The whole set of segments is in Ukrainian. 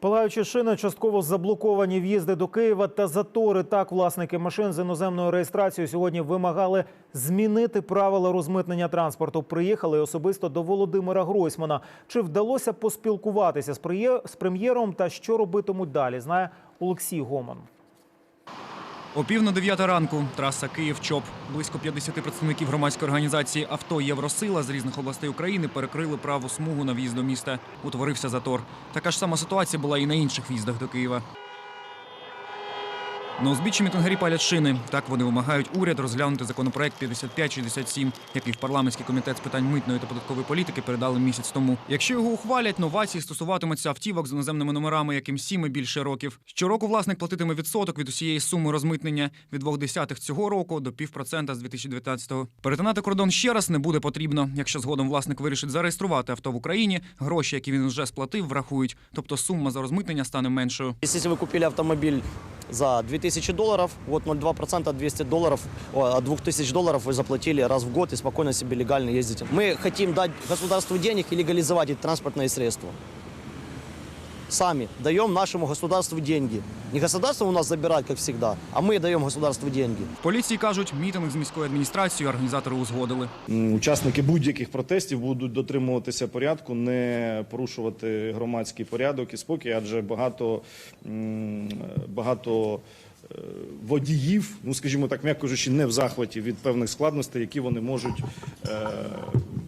Палаючі шини, частково заблоковані в'їзди до Києва та затори. Так, власники машин з іноземною реєстрацією сьогодні вимагали змінити правила розмитнення транспорту. Приїхали особисто до Володимира Гройсмана. Чи вдалося поспілкуватися з прем'єром та що робитимуть далі? Знає Олексій Гоман. О пів на дев'ята ранку траса Київ-Чоп. Близько 50 представників громадської організації Авто Євросила з різних областей України перекрили праву смугу на в'їзд до міста. Утворився затор. Така ж сама ситуація була і на інших в'їздах до Києва. На узбіччі мітингарі палять шини. Так вони вимагають уряд розглянути законопроект 5567, який в парламентський комітет з питань митної та податкової політики передали місяць тому. Якщо його ухвалять, новації стосуватимуться автівок з іноземними номерами, яким сім і більше років. Щороку власник платитиме відсоток від усієї суми розмитнення від двох десятих цього року до півпроцента з 2019-го. Перетинати кордон ще раз не буде потрібно. Якщо згодом власник вирішить зареєструвати авто в Україні, гроші, які він вже сплатив, врахують. Тобто сума за розмитнення стане меншою. Если вы купили автомобиль за 2000 долларов, вот 0,2% 200 долларов, о, от 2000 долларов вы заплатили раз в год и спокойно себе легально ездите. Мы хотим дать государству денег и легализовать эти транспортные средства. Сами даем нашему государству деньги. Не государство у нас забирает, как всегда, а мы даем государству деньги. В поліції кажуть, мітинг з міською адміністрацією організатори узгодили. М, Учасники будь-яких протестів будуть дотримуватися порядку, не порушувати громадський порядок і спокій, адже багато, м, багато е, водіїв, ну скажімо так, м'яко кажучи, не в захваті від певних складностей, які вони можуть, е,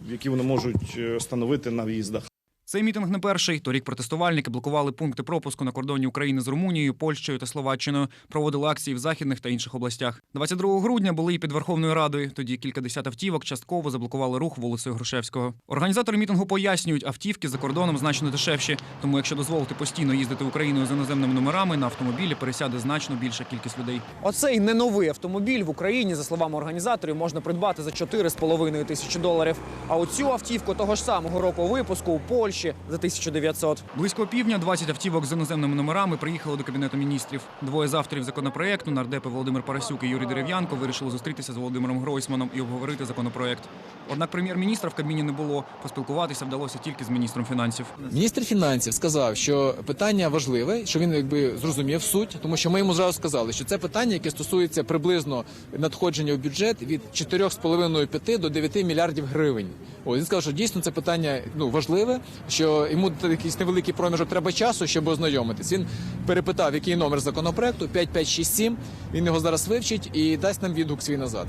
які вони можуть е, становити на в'їздах. Цей мітинг не перший. Торік протестувальники блокували пункти пропуску на кордоні України з Румунією, Польщею та Словаччиною. Проводили акції в західних та інших областях. 22 грудня були і під Верховною Радою. Тоді кількадесят автівок частково заблокували рух вулицею Грушевського. Організатори мітингу пояснюють, автівки за кордоном значно дешевші. Тому, якщо дозволити постійно їздити Україною з іноземними номерами, на автомобілі пересяде значно більша кількість людей. Оцей не новий автомобіль в Україні, за словами організаторів, можна придбати за 4,5 тисячі доларів. А оцю автівку того ж самого року випуску у Польщі за 1900. Близько півдня 20 автівок з іноземними номерами приїхали до кабінету міністрів. Двоє з авторів законопроекту, нардепи Володимир Парасюк і Юрій Дерев'янко, вирішили зустрітися з Володимиром Гройсманом і обговорити законопроект. Однак прем'єр-міністра в кабіні не було. Поспілкуватися вдалося тільки з міністром фінансів. Міністр фінансів сказав, що питання важливе, що він якби зрозумів суть, тому що ми йому зразу сказали, що це питання, яке стосується приблизно надходження в бюджет від 4,5-5 до 9 мільярдів гривень. О, він сказав, що дійсно це питання ну важливе, що йому якийсь невеликий проміжок треба часу, щоб ознайомитись. Він перепитав, який номер законопроекту 5567, Він його зараз вивчить і дасть нам відгук свій назад.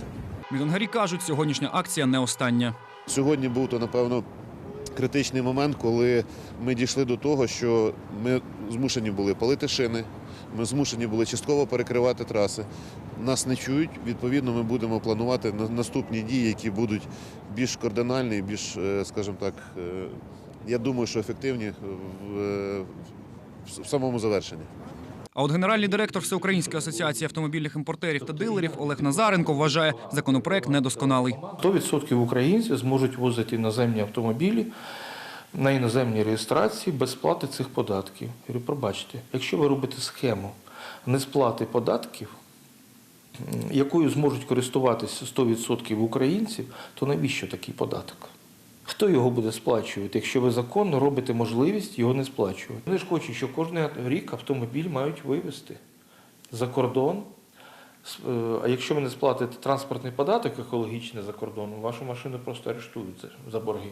Мітингарі кажуть, сьогоднішня акція не остання. Сьогодні був то, напевно, критичний момент, коли ми дійшли до того, що ми змушені були палити шини, ми змушені були частково перекривати траси. Нас не чують. Відповідно, ми будемо планувати на- наступні дії, які будуть більш кардинальні, більш, е, скажімо так, е, я думаю, що ефективні в, в самому завершенні. А от генеральний директор Всеукраїнської асоціації автомобільних імпортерів та дилерів Олег Назаренко вважає, законопроект недосконалий. 100% українців зможуть возити іноземні автомобілі на іноземній реєстрації без сплати цих податків. Я говорю, пробачте, якщо ви робите схему несплати податків, якою зможуть користуватися 100% українців, то навіщо такий податок? Хто його буде сплачувати, якщо ви законно робите можливість його не сплачувати? Вони ж хочуть, що кожен рік автомобіль мають вивезти за кордон. Е, А якщо ви не сплатите транспортний податок екологічний за кордоном, вашу машину просто арештують за- борги.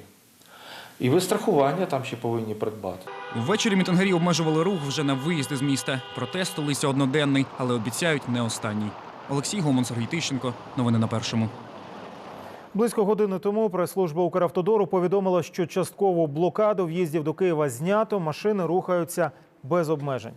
І ви страхування там ще повинні придбати. Ввечері мітингарі обмежували рух вже на виїзди з міста. Протест столиці одноденний, але обіцяють не останній. Олексій Гомон, Сергій Тищенко. Новини на першому. Близько години тому прес-служба Укравтодору повідомила, що часткову блокаду в'їздів до Києва знято. Машини рухаються без обмежень.